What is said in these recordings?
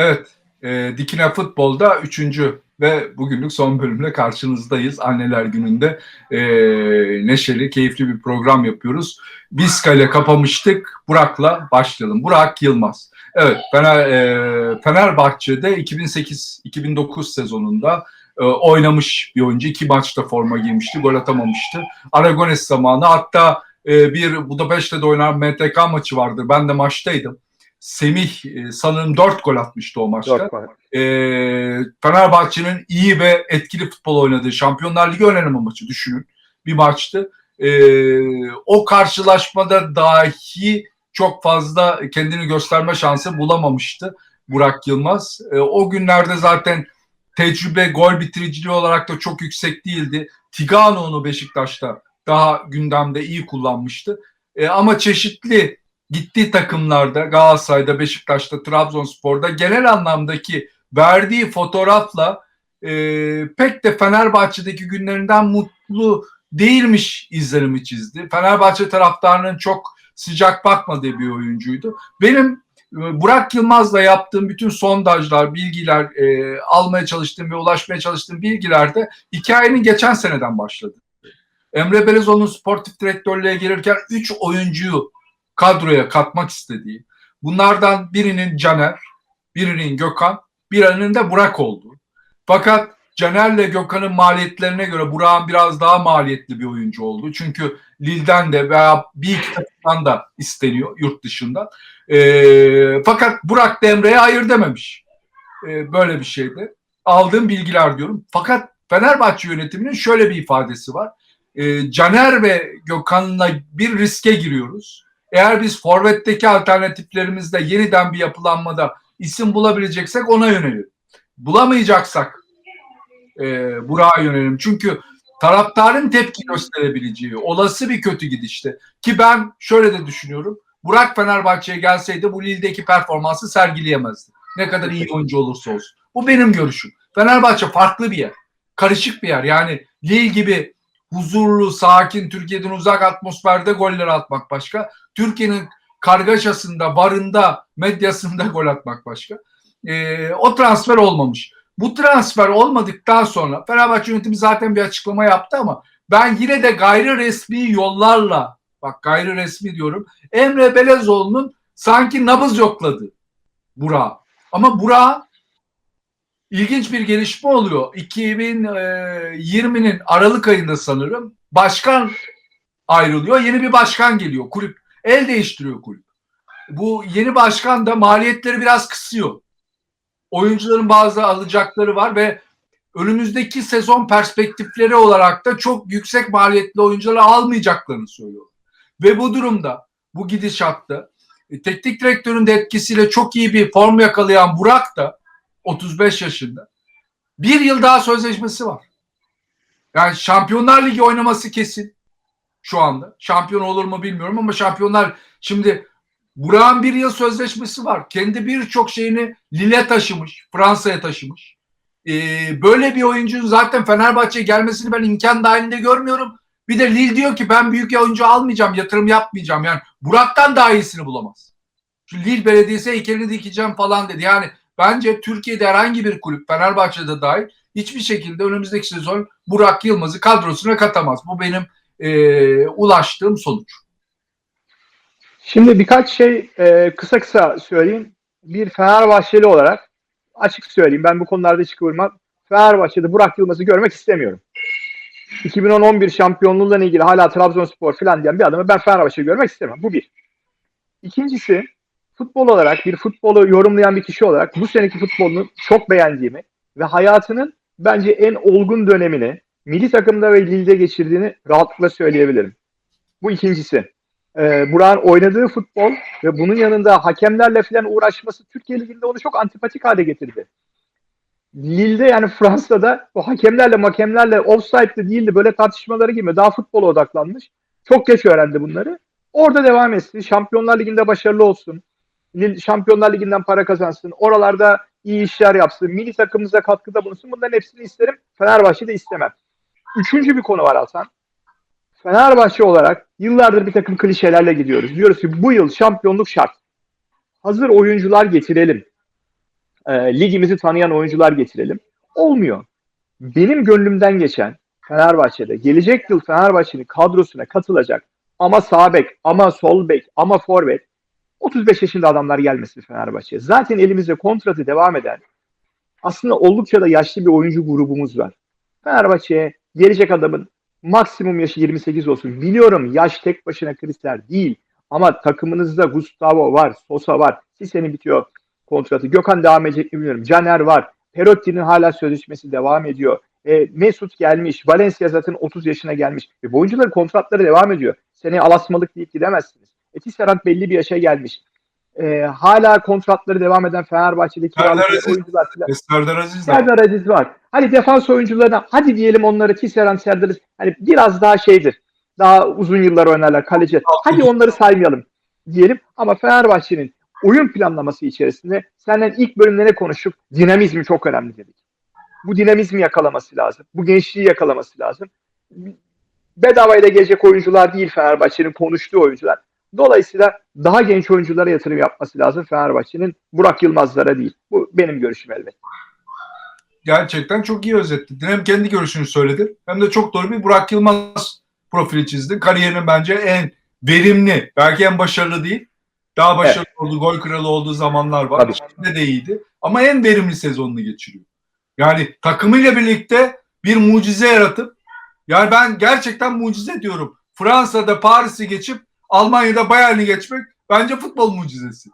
Evet, e, Dikine Futbol'da üçüncü ve bugünlük son bölümle karşınızdayız. Anneler Günü'nde e, neşeli, keyifli bir program yapıyoruz. Biska ile kapamıştık, Burak'la başlayalım. Burak Yılmaz. Evet, Fener, e, Fenerbahçe'de 2008-2009 sezonunda e, oynamış bir oyuncu. iki maçta forma giymişti, gol atamamıştı. Aragones zamanı hatta e, bir Budapeşte'de oynanan MTK maçı vardır. Ben de maçtaydım. Semih e, sanırım 4 gol atmıştı o maçta. E, Fenerbahçe'nin iyi ve etkili futbol oynadığı Şampiyonlar Ligi oynanma maçı düşünün. Bir maçtı. E, o karşılaşmada dahi çok fazla kendini gösterme şansı bulamamıştı Burak Yılmaz. E, o günlerde zaten tecrübe gol bitiriciliği olarak da çok yüksek değildi. Tigano onu Beşiktaş'ta daha gündemde iyi kullanmıştı. E, ama çeşitli gittiği takımlarda Galatasaray'da, Beşiktaş'ta, Trabzonspor'da genel anlamdaki verdiği fotoğrafla e, pek de Fenerbahçe'deki günlerinden mutlu değilmiş izlenimi çizdi. Fenerbahçe taraftarının çok sıcak bakmadığı bir oyuncuydu. Benim e, Burak Yılmaz'la yaptığım bütün sondajlar, bilgiler, e, almaya çalıştığım ve ulaşmaya çalıştığım bilgilerde hikayenin geçen seneden başladı. Emre Belezoğlu'nun sportif direktörlüğe gelirken 3 oyuncuyu kadroya katmak istediği, bunlardan birinin Caner, birinin Gökhan, birinin de Burak oldu. Fakat Caner'le Gökhan'ın maliyetlerine göre Burak'ın biraz daha maliyetli bir oyuncu oldu. Çünkü Lille'den de veya bir iki takımdan da isteniyor yurt dışından. E, fakat Burak da Emre'ye hayır dememiş. E, böyle bir şeydi. Aldığım bilgiler diyorum. Fakat Fenerbahçe yönetiminin şöyle bir ifadesi var. E, Caner ve Gökhan'la bir riske giriyoruz. Eğer biz forvetteki alternatiflerimizde yeniden bir yapılanmada isim bulabileceksek ona yönelim. Bulamayacaksak e, Burak'a yönelim. Çünkü taraftarın tepki gösterebileceği olası bir kötü gidişte. Ki ben şöyle de düşünüyorum. Burak Fenerbahçe'ye gelseydi bu Lille'deki performansı sergileyemezdi. Ne kadar iyi oyuncu olursa olsun. Bu benim görüşüm. Fenerbahçe farklı bir yer. Karışık bir yer. Yani Lille gibi huzurlu, sakin, Türkiye'den uzak atmosferde goller atmak başka. Türkiye'nin kargaşasında, barında, medyasında gol atmak başka. Ee, o transfer olmamış. Bu transfer olmadıktan sonra Fenerbahçe yönetimi zaten bir açıklama yaptı ama ben yine de gayri resmi yollarla bak gayri resmi diyorum Emre Belezoğlu'nun sanki nabız yokladı Burak. Ama Burak ilginç bir gelişme oluyor. 2020'nin Aralık ayında sanırım başkan ayrılıyor. Yeni bir başkan geliyor. Kulüp el değiştiriyor kulüp. Bu yeni başkan da maliyetleri biraz kısıyor. Oyuncuların bazı alacakları var ve önümüzdeki sezon perspektifleri olarak da çok yüksek maliyetli oyuncuları almayacaklarını söylüyor. Ve bu durumda, bu gidişatta e, teknik direktörün de etkisiyle çok iyi bir form yakalayan Burak da 35 yaşında. Bir yıl daha sözleşmesi var. Yani Şampiyonlar Ligi oynaması kesin şu anda. Şampiyon olur mu bilmiyorum ama şampiyonlar şimdi Burak'ın bir yıl sözleşmesi var. Kendi birçok şeyini Lille taşımış, Fransa'ya taşımış. Ee, böyle bir oyuncunun zaten Fenerbahçe'ye gelmesini ben imkan dahilinde görmüyorum. Bir de Lille diyor ki ben büyük oyuncu almayacağım, yatırım yapmayacağım. Yani Burak'tan daha iyisini bulamaz. Şu Lille Belediyesi heykelini dikeceğim falan dedi. Yani bence Türkiye'de herhangi bir kulüp, Fenerbahçe'de dahil hiçbir şekilde önümüzdeki sezon Burak Yılmaz'ı kadrosuna katamaz. Bu benim e, ulaştığım sonuç. Şimdi birkaç şey e, kısa kısa söyleyeyim. Bir Fenerbahçeli olarak açık söyleyeyim. Ben bu konularda hiç kıvırmam. Fenerbahçe'de Burak Yılmaz'ı görmek istemiyorum. 2010-11 şampiyonluğuyla ilgili hala Trabzonspor falan diyen bir adamı ben Fenerbahçe'yi görmek istemem. Bu bir. İkincisi futbol olarak bir futbolu yorumlayan bir kişi olarak bu seneki futbolunu çok beğendiğimi ve hayatının bence en olgun dönemini milli takımda ve Lille'de geçirdiğini rahatlıkla söyleyebilirim. Bu ikincisi. Ee, Burak'ın oynadığı futbol ve bunun yanında hakemlerle falan uğraşması Türkiye Ligi'nde onu çok antipatik hale getirdi. Lille'de yani Fransa'da o hakemlerle makemlerle offside'de değildi böyle tartışmaları gibi daha futbola odaklanmış. Çok geç öğrendi bunları. Orada devam etsin. Şampiyonlar Ligi'nde başarılı olsun. Şampiyonlar Ligi'nden para kazansın. Oralarda iyi işler yapsın. Milli takımımıza katkıda bulunsun. Bunların hepsini isterim. Fenerbahçe'de istemem. Üçüncü bir konu var Hasan. Fenerbahçe olarak yıllardır bir takım klişelerle gidiyoruz. Diyoruz ki bu yıl şampiyonluk şart. Hazır oyuncular getirelim. e, ligimizi tanıyan oyuncular getirelim. Olmuyor. Benim gönlümden geçen Fenerbahçe'de gelecek yıl Fenerbahçe'nin kadrosuna katılacak ama sağ bek, ama sol bek, ama forvet 35 yaşında adamlar gelmesin Fenerbahçe'ye. Zaten elimizde kontratı devam eden aslında oldukça da yaşlı bir oyuncu grubumuz var. Fenerbahçe'ye gelecek adamın maksimum yaşı 28 olsun. Biliyorum yaş tek başına kriter değil. Ama takımınızda Gustavo var, Sosa var. Sise'nin bitiyor kontratı. Gökhan devam edecek mi bilmiyorum. Caner var. Perotti'nin hala sözleşmesi devam ediyor. E, Mesut gelmiş. Valencia zaten 30 yaşına gelmiş. Ve bu oyuncuların kontratları devam ediyor. Seneye alasmalık deyip gidemezsiniz. E, Tisserand belli bir yaşa gelmiş. E, hala kontratları devam eden Fenerbahçe'deki oyuncular falan. Ve Serdar Aziz. Serdar Aziz var. Hani defans oyuncularına hadi diyelim onları Tisserand, Serdar Aziz hani biraz daha şeydir. Daha uzun yıllar oynarlar kaleci. Hadi onları saymayalım diyelim. Ama Fenerbahçe'nin oyun planlaması içerisinde senden ilk bölümde ne konuştuk? Dinamizmi çok önemli dedik. Bu dinamizmi yakalaması lazım. Bu gençliği yakalaması lazım. Bedavayla gelecek oyuncular değil Fenerbahçe'nin konuştuğu oyuncular. Dolayısıyla daha genç oyunculara yatırım yapması lazım Fenerbahçe'nin Burak Yılmazlara değil. Bu benim görüşüm elbette. Gerçekten çok iyi özetledin. Hem kendi görüşünü söyledin hem de çok doğru bir Burak Yılmaz profili çizdin. Kariyerinin bence en verimli, belki en başarılı değil. Daha başarılı olduğu, gol kralı olduğu zamanlar var. Tabii. Şimdi de iyiydi. Ama en verimli sezonunu geçiriyor. Yani takımıyla birlikte bir mucize yaratıp yani ben gerçekten mucize diyorum. Fransa'da Paris'i geçip Almanya'da Bayern'i geçmek bence futbol mucizesi.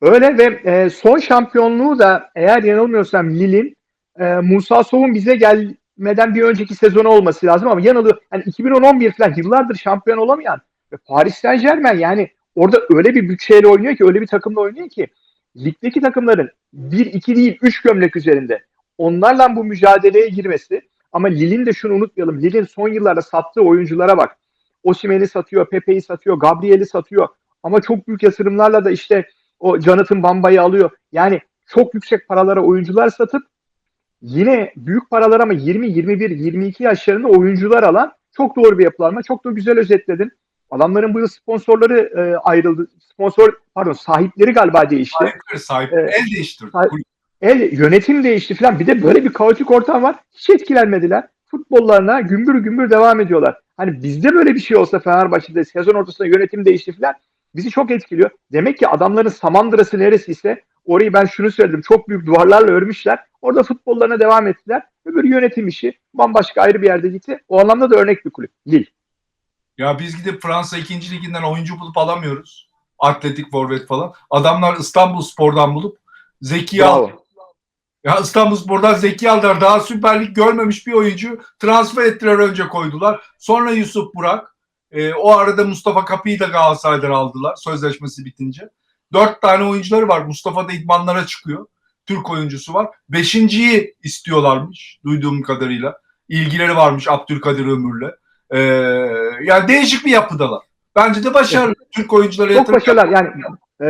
Öyle ve e, son şampiyonluğu da eğer yanılmıyorsam Lille'in e, Musa Sow'un bize gelmeden bir önceki sezonu olması lazım ama yanılıyor. Yani 2010-11 falan yıllardır şampiyon olamayan ve Paris Saint Germain yani orada öyle bir bütçeyle oynuyor ki öyle bir takımla oynuyor ki ligdeki takımların 1-2 değil 3 gömlek üzerinde onlarla bu mücadeleye girmesi ama Lille'in de şunu unutmayalım. Lille'in son yıllarda sattığı oyunculara bak. Osimhen'i satıyor, Pepe'yi satıyor, Gabriel'i satıyor. Ama çok büyük yatırımlarla da işte o Jonathan Bamba'yı alıyor. Yani çok yüksek paralara oyuncular satıp yine büyük paralar ama 20, 21, 22 yaşlarında oyuncular alan çok doğru bir yapılanma. Çok da güzel özetledin. Adamların bu yıl sponsorları e, ayrıldı. Sponsor pardon sahipleri galiba değişti. Sahipleri sahip. Evet. El değiştirdi. Sahip- El yönetim değişti falan. Bir de böyle bir kaotik ortam var. Hiç etkilenmediler. Futbollarına gümbür gümbür devam ediyorlar. Hani bizde böyle bir şey olsa Fenerbahçe'de sezon ortasında yönetim değişti falan bizi çok etkiliyor. Demek ki adamların samandırası neresiyse orayı ben şunu söyledim. Çok büyük duvarlarla örmüşler. Orada futbollarına devam ettiler. Öbür yönetim işi bambaşka ayrı bir yerde gitti. O anlamda da örnek bir kulüp. Lille. Ya biz gidip Fransa 2. liginden oyuncu bulup alamıyoruz. Atletik forvet falan. Adamlar İstanbul Spor'dan bulup Zeki. Bravo. Ya İstanbul Spor'dan Zeki aldılar. Daha Süper Lig görmemiş bir oyuncu transfer ettiler önce koydular. Sonra Yusuf Burak. Ee, o arada Mustafa Kapı'yı da Galatasaray'dan aldılar sözleşmesi bitince. Dört tane oyuncuları var. Mustafa da idmanlara çıkıyor. Türk oyuncusu var. Beşinciyi istiyorlarmış duyduğum kadarıyla. İlgileri varmış Abdülkadir Ömür'le. Ee, yani değişik bir yapıdalar. Bence de başarılı. Türk oyunculara Çok başarılar. Yani e,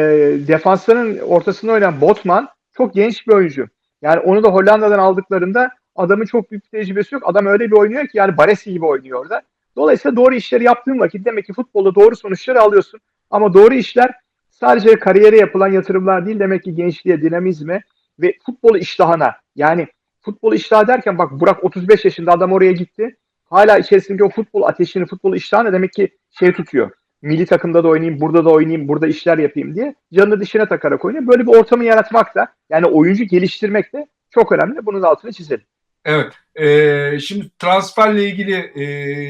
defansların ortasında oynayan Botman çok genç bir oyuncu. Yani onu da Hollanda'dan aldıklarında adamın çok büyük bir tecrübesi yok. Adam öyle bir oynuyor ki yani Baresi gibi oynuyor orada. Dolayısıyla doğru işleri yaptığın vakit demek ki futbolda doğru sonuçları alıyorsun. Ama doğru işler sadece kariyere yapılan yatırımlar değil demek ki gençliğe, dinamizme ve futbol iştahına. Yani futbol iştahı derken bak Burak 35 yaşında adam oraya gitti. Hala içerisindeki o futbol ateşini, futbol iştahını demek ki şey tutuyor. Milli takımda da oynayayım, burada da oynayayım, burada işler yapayım diye canını dişine takarak oynuyor. Böyle bir ortamı yaratmak da yani oyuncu geliştirmek de çok önemli. Bunun altını çizelim. Evet. Ee, şimdi transferle ilgili e,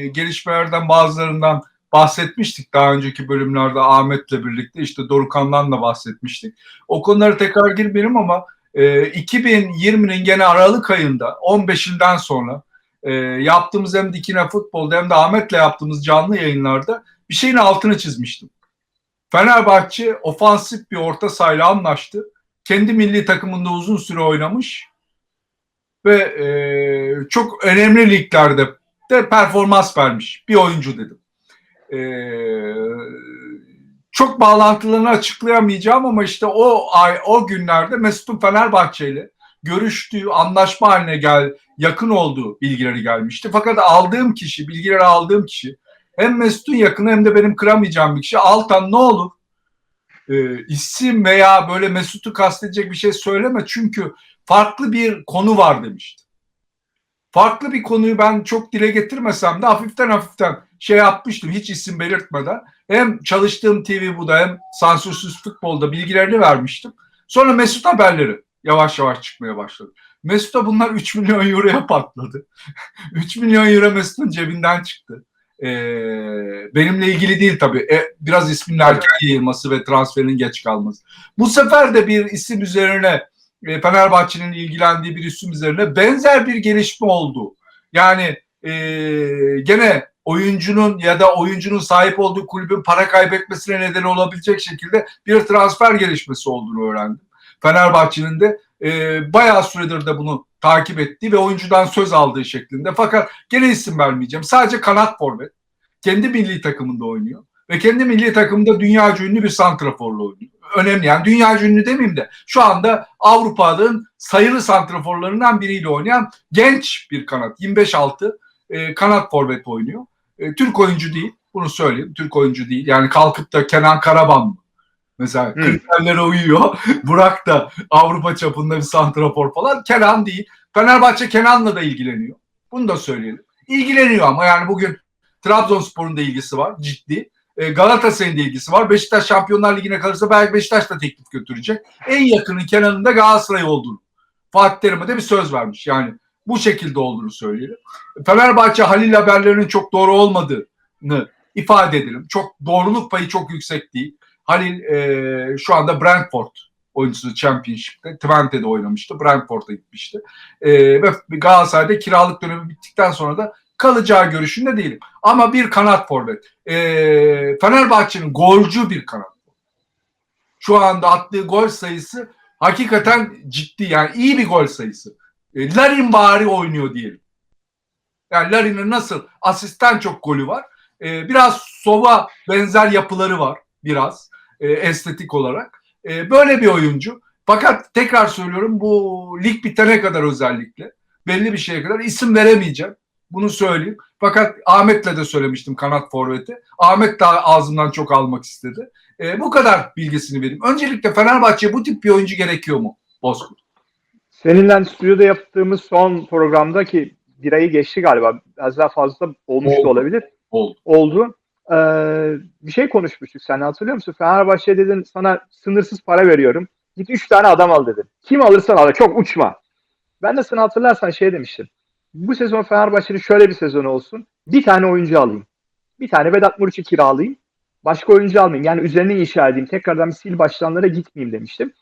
gelişmelerden bazılarından bahsetmiştik daha önceki bölümlerde Ahmet'le birlikte. işte Dorukan'dan da bahsetmiştik. O konulara tekrar girmeyelim ama e, 2020'nin gene Aralık ayında 15'inden sonra e, yaptığımız hem Dikine Futbol'da hem de Ahmet'le yaptığımız canlı yayınlarda bir şeyin altını çizmiştim. Fenerbahçe ofansif bir orta sahayla anlaştı. Kendi milli takımında uzun süre oynamış ve e, çok önemli liglerde de performans vermiş bir oyuncu dedim. E, çok bağlantılarını açıklayamayacağım ama işte o ay o günlerde Mesut'un Fenerbahçe ile görüştüğü, anlaşma haline gel yakın olduğu bilgileri gelmişti. Fakat aldığım kişi, bilgileri aldığım kişi hem Mesut'un yakını hem de benim kıramayacağım bir kişi. Altan ne olur e, isim veya böyle Mesut'u kastedecek bir şey söyleme çünkü farklı bir konu var demişti. Farklı bir konuyu ben çok dile getirmesem de hafiften hafiften şey yapmıştım hiç isim belirtmeden. Hem çalıştığım TV Bu'da hem sansürsüz futbolda bilgilerini vermiştim. Sonra Mesut haberleri yavaş yavaş çıkmaya başladı. Mesut'a bunlar 3 milyon euroya patladı. 3 milyon euro Mesut'un cebinden çıktı. Ee, benimle ilgili değil tabii. E, biraz ismin erken yayılması ve transferin geç kalması. Bu sefer de bir isim üzerine e, Fenerbahçe'nin ilgilendiği bir isim üzerine benzer bir gelişme oldu. Yani e, gene oyuncunun ya da oyuncunun sahip olduğu kulübün para kaybetmesine neden olabilecek şekilde bir transfer gelişmesi olduğunu öğrendim. Fenerbahçe'nin de e, bayağı süredir de bunu takip ettiği ve oyuncudan söz aldığı şeklinde. Fakat gene isim vermeyeceğim. Sadece kanat forvet. Kendi milli takımında oynuyor. Ve kendi milli takımında dünya ünlü bir santraforla oynuyor. Önemli yani dünya ünlü demeyeyim de şu anda Avrupa'nın sayılı santraforlarından biriyle oynayan genç bir kanat. 25-6 e, kanat forvet oynuyor. E, Türk oyuncu değil. Bunu söyleyeyim. Türk oyuncu değil. Yani kalkıp da Kenan Karaban mı? Mesela Hmm. kriterlere uyuyor. Burak da Avrupa çapında bir santrafor falan. Kenan değil. Fenerbahçe Kenan'la da ilgileniyor. Bunu da söyleyelim. İlgileniyor ama yani bugün Trabzonspor'un da ilgisi var ciddi. E, Galatasaray'ın da ilgisi var. Beşiktaş Şampiyonlar Ligi'ne kalırsa belki Beşiktaş da teklif götürecek. En yakının Kenan'ın da Galatasaray olduğunu. Fatih Terim'e de bir söz vermiş. Yani bu şekilde olduğunu söyleyelim. Fenerbahçe Halil haberlerinin çok doğru olmadığını ifade edelim. Çok doğruluk payı çok yüksek değil. Halil e, şu anda Brentford oyuncusu Championship'te. Twente'de oynamıştı. Brentford'a gitmişti. E, ve Galatasaray'da kiralık dönemi bittikten sonra da kalacağı görüşünde değilim. Ama bir kanat forvet. E, Fenerbahçe'nin golcü bir kanat. Şu anda attığı gol sayısı hakikaten ciddi yani iyi bir gol sayısı. E, Larin bari oynuyor diyelim. Yani Larin'in nasıl asistten çok golü var. E, biraz Sova benzer yapıları var biraz e, estetik olarak. E, böyle bir oyuncu. Fakat tekrar söylüyorum bu lig bitene kadar özellikle belli bir şeye kadar isim veremeyeceğim. Bunu söyleyeyim. Fakat Ahmet'le de söylemiştim kanat forveti. Ahmet de ağzından çok almak istedi. E, bu kadar bilgisini vereyim. Öncelikle Fenerbahçe'ye bu tip bir oyuncu gerekiyor mu Bozkurt? Seninle stüdyoda yaptığımız son programda ki bir ayı geçti galiba. Biraz daha fazla olmuş Oldu. da olabilir. Oldu. Oldu. Ee, bir şey konuşmuştuk. Sen hatırlıyor musun? Fenerbahçe dedin sana sınırsız para veriyorum. Git 3 tane adam al dedin. Kim alırsan al. Çok uçma. Ben de sana hatırlarsan şey demiştim. Bu sezon Fenerbahçe'nin şöyle bir sezonu olsun. Bir tane oyuncu alayım. Bir tane Vedat Muriç'i kiralayayım. Başka oyuncu almayayım. Yani üzerine inşa edeyim. Tekrardan bir sil başlanlara gitmeyeyim demiştim.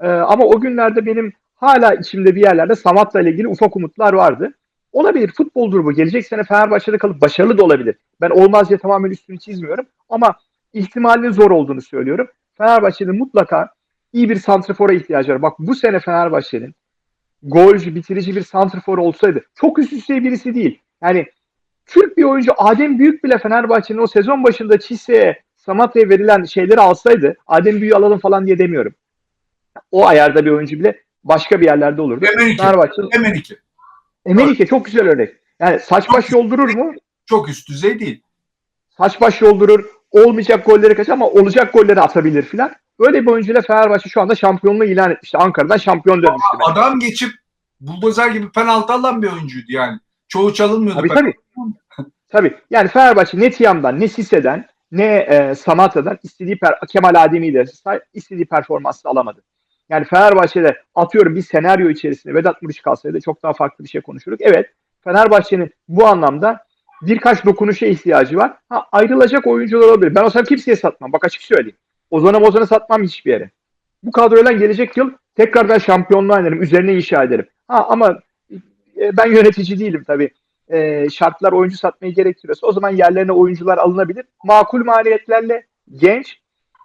Ee, ama o günlerde benim hala içimde bir yerlerde Samat'la ilgili ufak umutlar vardı. Olabilir. Futboldur bu. Gelecek sene Fenerbahçe'de kalıp başarılı da olabilir. Ben olmaz diye tamamen üstünü çizmiyorum. Ama ihtimalinin zor olduğunu söylüyorum. Fenerbahçe'nin mutlaka iyi bir santrafora ihtiyacı var. Bak bu sene Fenerbahçe'nin golcü, bitirici bir santrafor olsaydı çok üst üste birisi değil. Yani Türk bir oyuncu Adem Büyük bile Fenerbahçe'nin o sezon başında Çise'ye, Samatya'ya verilen şeyleri alsaydı Adem Büyük'ü alalım falan diye demiyorum. O ayarda bir oyuncu bile başka bir yerlerde olurdu. Emenike. Fenerbahçe Emenike. Emenike çok güzel örnek. Yani saç baş yoldurur mu? Çok üst düzey değil. Saç baş yoldurur. Olmayacak golleri kaç ama olacak golleri atabilir filan. Böyle bir oyuncuyla Fenerbahçe şu anda şampiyonluğu ilan etmişti. Ankara'dan şampiyon dönmüştü. mesela. Adam geçip buldozer gibi penaltı alan bir oyuncuydu yani. Çoğu çalınmıyordu. Tabii tabii. tabii. Yani Fenerbahçe ne Tiam'dan ne Sise'den ne e, Samatta'dan istediği per- Kemal Adem'i de istediği performansı alamadı. Yani Fenerbahçe'de atıyorum bir senaryo içerisinde Vedat Muriç kalsaydı çok daha farklı bir şey konuşurduk. Evet Fenerbahçe'nin bu anlamda birkaç dokunuşa ihtiyacı var. Ha, ayrılacak oyuncular olabilir. Ben olsam kimseye satmam. Bak açık söyleyeyim. Ozan'a Mozan'ı satmam hiçbir yere. Bu kadroyla gelecek yıl tekrardan şampiyonluğa inerim. Üzerine inşa ederim. Ha, ama e, ben yönetici değilim tabii. E, şartlar oyuncu satmayı gerektiriyorsa o zaman yerlerine oyuncular alınabilir. Makul maliyetlerle genç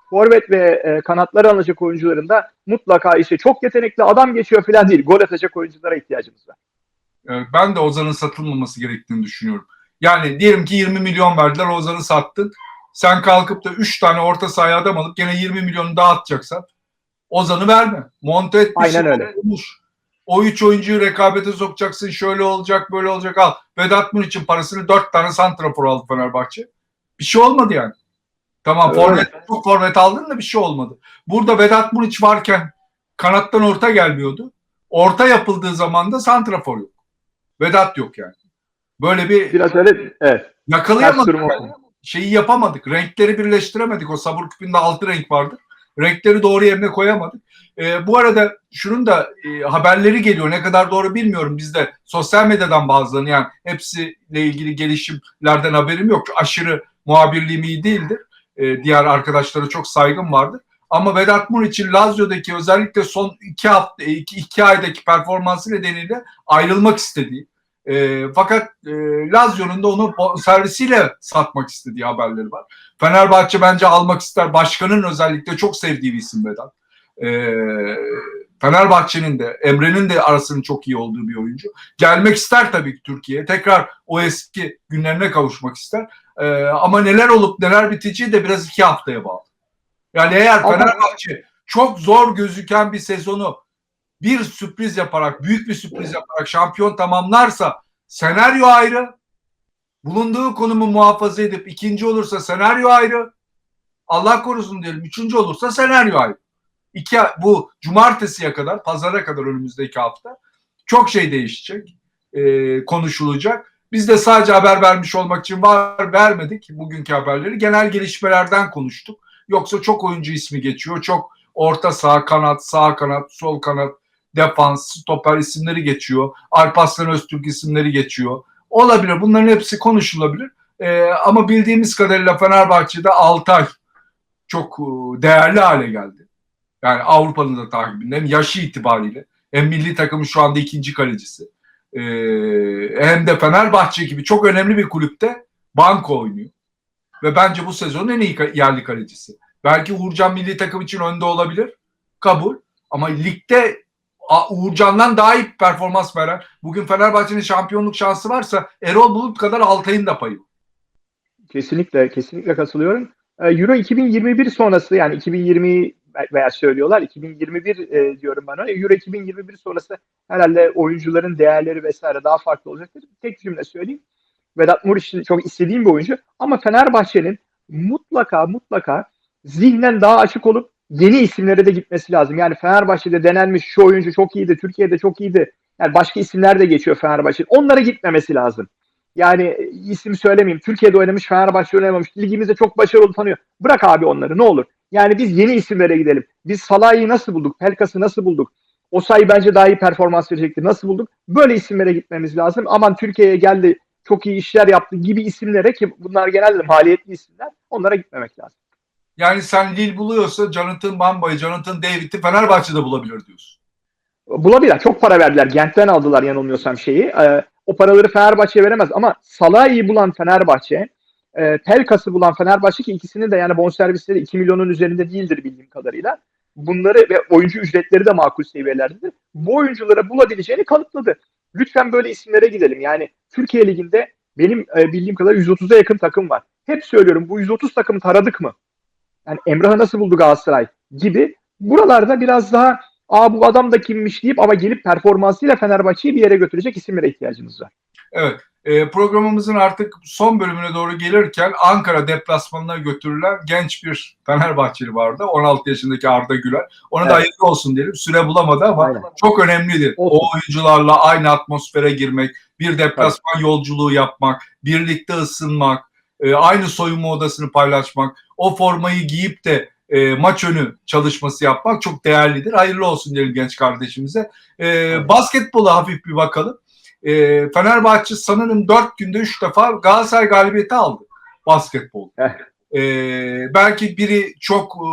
forvet ve e, kanatları alacak oyuncuların da mutlaka işte çok yetenekli adam geçiyor falan değil. Gol atacak oyunculara ihtiyacımız var. Ee, Ben de Ozan'ın satılmaması gerektiğini düşünüyorum. Yani diyelim ki 20 milyon verdiler Ozan'ı sattın. Sen kalkıp da 3 tane orta sahaya adam alıp gene 20 milyonu dağıtacaksan Ozan'ı verme. Monte et bir Aynen öyle. olmuş. O üç oyuncuyu rekabete sokacaksın. Şöyle olacak böyle olacak al. Vedat Muriç'in parasını 4 tane santrafor aldı Fenerbahçe. Bir şey olmadı yani. Tamam Öyle. forvet, çok forvet aldın da bir şey olmadı. Burada Vedat Muriç varken kanattan orta gelmiyordu. Orta yapıldığı zaman da santrafor yok. Vedat yok yani. Böyle bir Biraz öyle evet. Yakalayamadık. yani. Şeyi yapamadık. Renkleri birleştiremedik. O sabır küpünde altı renk vardır. Renkleri doğru yerine koyamadık. Ee, bu arada şunun da e, haberleri geliyor. Ne kadar doğru bilmiyorum. Biz de sosyal medyadan bazılarını yani hepsiyle ilgili gelişimlerden haberim yok. Aşırı muhabirliğim iyi değildir. Ee, diğer arkadaşlara çok saygım vardır. Ama Vedat Muriç'in Lazio'daki özellikle son iki hafta, iki, iki aydaki performansı nedeniyle ayrılmak istediği. E, fakat e, Lazio'nun da onu servisiyle satmak istediği haberleri var. Fenerbahçe bence almak ister. Başkanın özellikle çok sevdiği bir isim Vedat. E, Fenerbahçe'nin de Emre'nin de arasının çok iyi olduğu bir oyuncu. Gelmek ister tabii ki Türkiye'ye. Tekrar o eski günlerine kavuşmak ister. E, ama neler olup neler biteceği de biraz iki haftaya bağlı. Yani eğer Ama- Fenerbahçe çok zor gözüken bir sezonu bir sürpriz yaparak, büyük bir sürpriz yaparak şampiyon tamamlarsa senaryo ayrı. Bulunduğu konumu muhafaza edip ikinci olursa senaryo ayrı. Allah korusun diyelim. Üçüncü olursa senaryo ayrı. İki, bu cumartesiye kadar, pazara kadar önümüzdeki hafta çok şey değişecek, e, konuşulacak. Biz de sadece haber vermiş olmak için var vermedik bugünkü haberleri. Genel gelişmelerden konuştuk. Yoksa çok oyuncu ismi geçiyor. Çok orta sağ kanat, sağ kanat, sol kanat, defans, stoper isimleri geçiyor. Alparslan Öztürk isimleri geçiyor. Olabilir. Bunların hepsi konuşulabilir. Ee, ama bildiğimiz kadarıyla Fenerbahçe'de Altay çok e, değerli hale geldi. Yani Avrupa'nın da takibinde hem yaşı itibariyle hem milli takımın şu anda ikinci kalecisi. Ee, hem de Fenerbahçe gibi çok önemli bir kulüpte banko oynuyor. Ve bence bu sezonun en iyi yerli kalecisi. Belki Uğurcan milli takım için önde olabilir. Kabul. Ama ligde Uğurcan'dan daha iyi performans veren, bugün Fenerbahçe'nin şampiyonluk şansı varsa Erol Bulut kadar Altay'ın da payı. Kesinlikle kesinlikle katılıyorum. Ee, Euro 2021 sonrası yani 2020 veya söylüyorlar 2021 e, diyorum ben ona. Euro 2021 sonrası herhalde oyuncuların değerleri vesaire daha farklı olacaktır. Tek cümle söyleyeyim. Vedat Muriç çok istediğim bir oyuncu ama Fenerbahçe'nin mutlaka mutlaka zihnen daha açık olup yeni isimlere de gitmesi lazım. Yani Fenerbahçe'de denenmiş şu oyuncu çok iyiydi, Türkiye'de çok iyiydi. Yani başka isimler de geçiyor Fenerbahçe'nin. Onlara gitmemesi lazım. Yani isim söylemeyeyim. Türkiye'de oynamış, Fenerbahçe oynamamış. Ligimizde çok başarılı tanıyor. Bırak abi onları ne olur. Yani biz yeni isimlere gidelim. Biz Salah'ı nasıl bulduk? Pelkas'ı nasıl bulduk? O sayı bence daha iyi performans verecektir. Nasıl bulduk? Böyle isimlere gitmemiz lazım. Aman Türkiye'ye geldi, çok iyi işler yaptı gibi isimlere ki bunlar genelde maliyetli isimler. Onlara gitmemek lazım. Yani sen Lille buluyorsa Jonathan Bamba'yı, Jonathan David'i Fenerbahçe'de bulabilir diyorsun. Bulabilir. Çok para verdiler. Gent'ten aldılar yanılmıyorsam şeyi. Ee, o paraları Fenerbahçe'ye veremez ama Salah'ı bulan Fenerbahçe, e, Pelkas'ı bulan Fenerbahçe ki ikisinin de yani bonservisleri 2 milyonun üzerinde değildir bildiğim kadarıyla. Bunları ve oyuncu ücretleri de makul seviyelerdedir. Bu oyunculara bulabileceğini kanıtladı. Lütfen böyle isimlere gidelim. Yani Türkiye Ligi'nde benim e, bildiğim kadar 130'a yakın takım var. Hep söylüyorum bu 130 takımı taradık mı? Yani Emrah'ı nasıl buldu Galatasaray gibi. Buralarda biraz daha Aa bu adam da kimmiş deyip ama gelip performansıyla Fenerbahçe'yi bir yere götürecek isimlere ihtiyacımız var. Evet. E, programımızın artık son bölümüne doğru gelirken Ankara deplasmanına götürülen genç bir Fenerbahçeli vardı. 16 yaşındaki Arda Güler. Ona da Evet. hayırlı olsun diyelim. Süre bulamadı ama Aynen. çok önemlidir. Olsun. O oyuncularla aynı atmosfere girmek, bir deplasman yolculuğu yapmak, birlikte ısınmak, e, aynı soyunma odasını paylaşmak, o formayı giyip de e, maç önü çalışması yapmak çok değerlidir. Hayırlı olsun diyelim genç kardeşimize. E, basketbola hafif bir bakalım. E, Fenerbahçe sanırım 4 günde 3 defa Galatasaray galibiyeti aldı basketbol. E, belki biri çok e,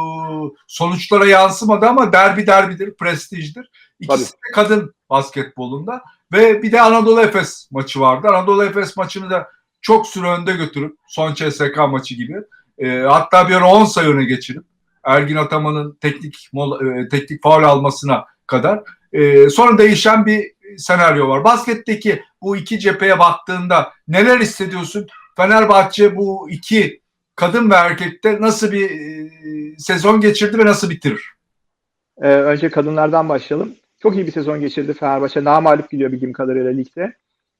sonuçlara yansımadı ama derbi derbidir, prestijdir. İkisi de kadın basketbolunda ve bir de Anadolu Efes maçı vardı. Anadolu Efes maçını da çok süre önde götürüp son CSK maçı gibi e, hatta bir ara 10 sayı öne geçirip Ergin Ataman'ın teknik mola, e, teknik faul almasına kadar e, sonra değişen bir senaryo var. Basketteki bu iki cepheye baktığında neler hissediyorsun? Fenerbahçe bu iki kadın ve erkekte nasıl bir e, sezon geçirdi ve nasıl bitirir? Ee, önce kadınlardan başlayalım. Çok iyi bir sezon geçirdi Fenerbahçe. Namalip gidiyor bildiğim kadarıyla ligde.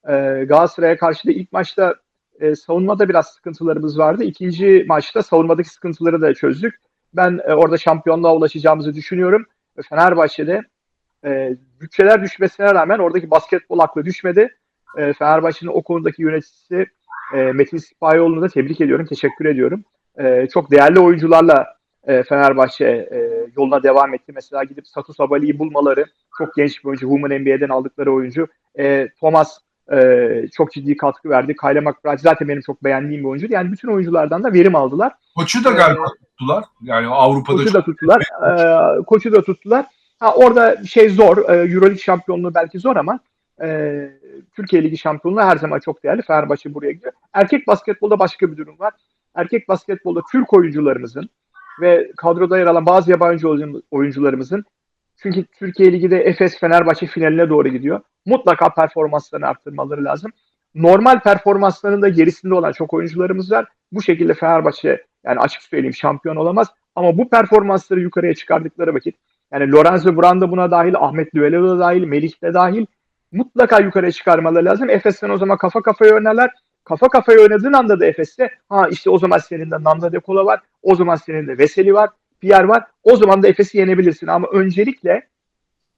Ee, Galatasaray'a karşı da ilk maçta e, savunmada biraz sıkıntılarımız vardı. İkinci maçta savunmadaki sıkıntıları da çözdük. Ben e, orada şampiyonluğa ulaşacağımızı düşünüyorum. Fenerbahçe'de e, bütçeler düşmesine rağmen oradaki basketbol aklı düşmedi. E, Fenerbahçe'nin o konudaki yöneticisi e, Metin Sipahoğlu'nu da tebrik ediyorum, teşekkür ediyorum. E, çok değerli oyuncularla e, Fenerbahçe e, yoluna devam etti. Mesela gidip Satu Sabali'yi bulmaları, çok genç bir oyuncu, Women NBA'den aldıkları oyuncu. E, Thomas e, çok ciddi katkı verdi. Kyle McBride zaten benim çok beğendiğim bir oyuncu. Yani bütün oyunculardan da verim aldılar. Koçu da galiba tuttular. Yani Avrupa'da Koçu da tuttular. E, koçu da tuttular. Ha, orada şey zor. E, Euroleague şampiyonluğu belki zor ama e, Türkiye Ligi şampiyonluğu her zaman çok değerli. Fenerbahçe buraya gidiyor. Erkek basketbolda başka bir durum var. Erkek basketbolda Türk oyuncularımızın ve kadroda yer alan bazı yabancı oyuncu- oyuncularımızın çünkü Türkiye Ligi'de Efes Fenerbahçe finaline doğru gidiyor. Mutlaka performanslarını arttırmaları lazım. Normal performanslarının da gerisinde olan çok oyuncularımız var. Bu şekilde Fenerbahçe yani açık söyleyeyim şampiyon olamaz. Ama bu performansları yukarıya çıkardıkları vakit yani Lorenzo Brown da buna dahil, Ahmet Lüvelo da dahil, Melih de dahil mutlaka yukarıya çıkarmaları lazım. Efes'ten o zaman kafa kafaya oynarlar. Kafa kafaya oynadığın anda da Efes'te ha işte o zaman senin de Nanda De Cola var. O zaman senin de Veseli var. Pierre var. O zaman da Efes'i yenebilirsin. Ama öncelikle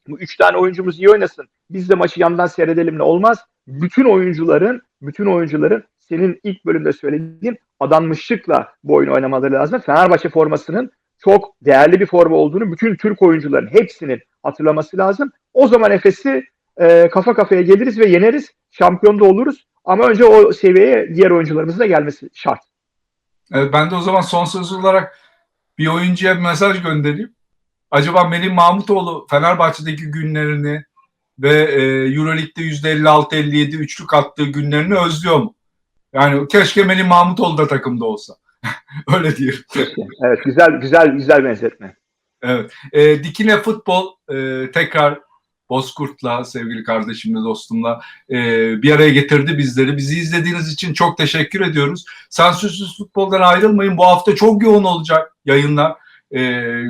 bu üç tane oyuncumuz iyi oynasın. Biz de maçı yandan seyredelim ne olmaz. Bütün oyuncuların, bütün oyuncuların senin ilk bölümde söylediğin adanmışlıkla bu oyunu oynamaları lazım. Fenerbahçe formasının çok değerli bir forma olduğunu bütün Türk oyuncuların hepsinin hatırlaması lazım. O zaman Efes'i e, kafa kafaya geliriz ve yeneriz. Şampiyon da oluruz. Ama önce o seviyeye diğer oyuncularımızın da gelmesi şart. Evet, ben de o zaman son söz olarak bir oyuncuya bir mesaj göndereyim. Acaba Melih Mahmutoğlu Fenerbahçe'deki günlerini ve e, Euroleague'de %56-57 üçlük attığı günlerini özlüyor mu? Yani keşke Melih Mahmutoğlu da takımda olsa. Öyle diyelim. Evet güzel güzel güzel benzetme. Evet. E, Dikine Futbol e, tekrar Bozkurt'la, sevgili kardeşimle, dostumla e, bir araya getirdi bizleri. Bizi izlediğiniz için çok teşekkür ediyoruz. Sansürsüz Futbol'dan ayrılmayın. Bu hafta çok yoğun olacak yayınlar. E,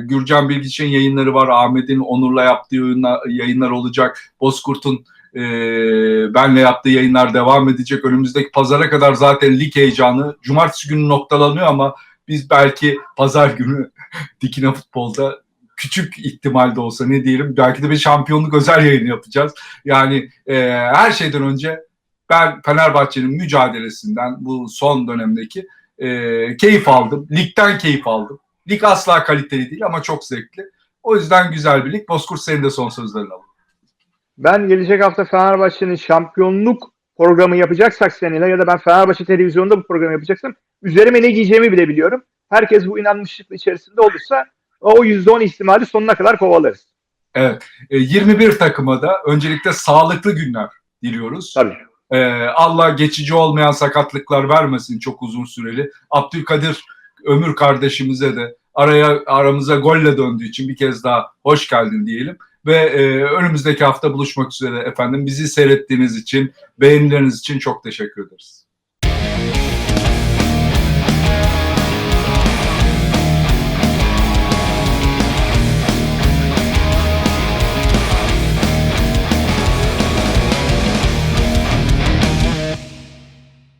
Gürcan Bilgiç'in yayınları var. Ahmet'in Onur'la yaptığı yayınlar, yayınlar olacak. Bozkurt'un e, benle yaptığı yayınlar devam edecek. Önümüzdeki pazara kadar zaten lig heyecanı. Cumartesi günü noktalanıyor ama biz belki pazar günü Dikine Futbol'da küçük ihtimalde olsa ne diyelim belki de bir şampiyonluk özel yayını yapacağız. Yani e, her şeyden önce ben Fenerbahçe'nin mücadelesinden bu son dönemdeki e, keyif aldım. Ligden keyif aldım. Lig asla kaliteli değil ama çok zevkli. O yüzden güzel bir lig. Bozkurt senin de son sözlerini alalım. Ben gelecek hafta Fenerbahçe'nin şampiyonluk programı yapacaksak seninle ya da ben Fenerbahçe televizyonda bu programı yapacaksam üzerime ne giyeceğimi bile biliyorum. Herkes bu inanmışlıkla içerisinde olursa o %10 ihtimali sonuna kadar kovalarız. Evet. E, 21 takıma da öncelikle sağlıklı günler diliyoruz. Tabii. Ee, Allah geçici olmayan sakatlıklar vermesin çok uzun süreli. Abdülkadir Ömür kardeşimize de araya aramıza golle döndüğü için bir kez daha hoş geldin diyelim. Ve e, önümüzdeki hafta buluşmak üzere efendim. Bizi seyrettiğiniz için, beğenileriniz için çok teşekkür ederiz.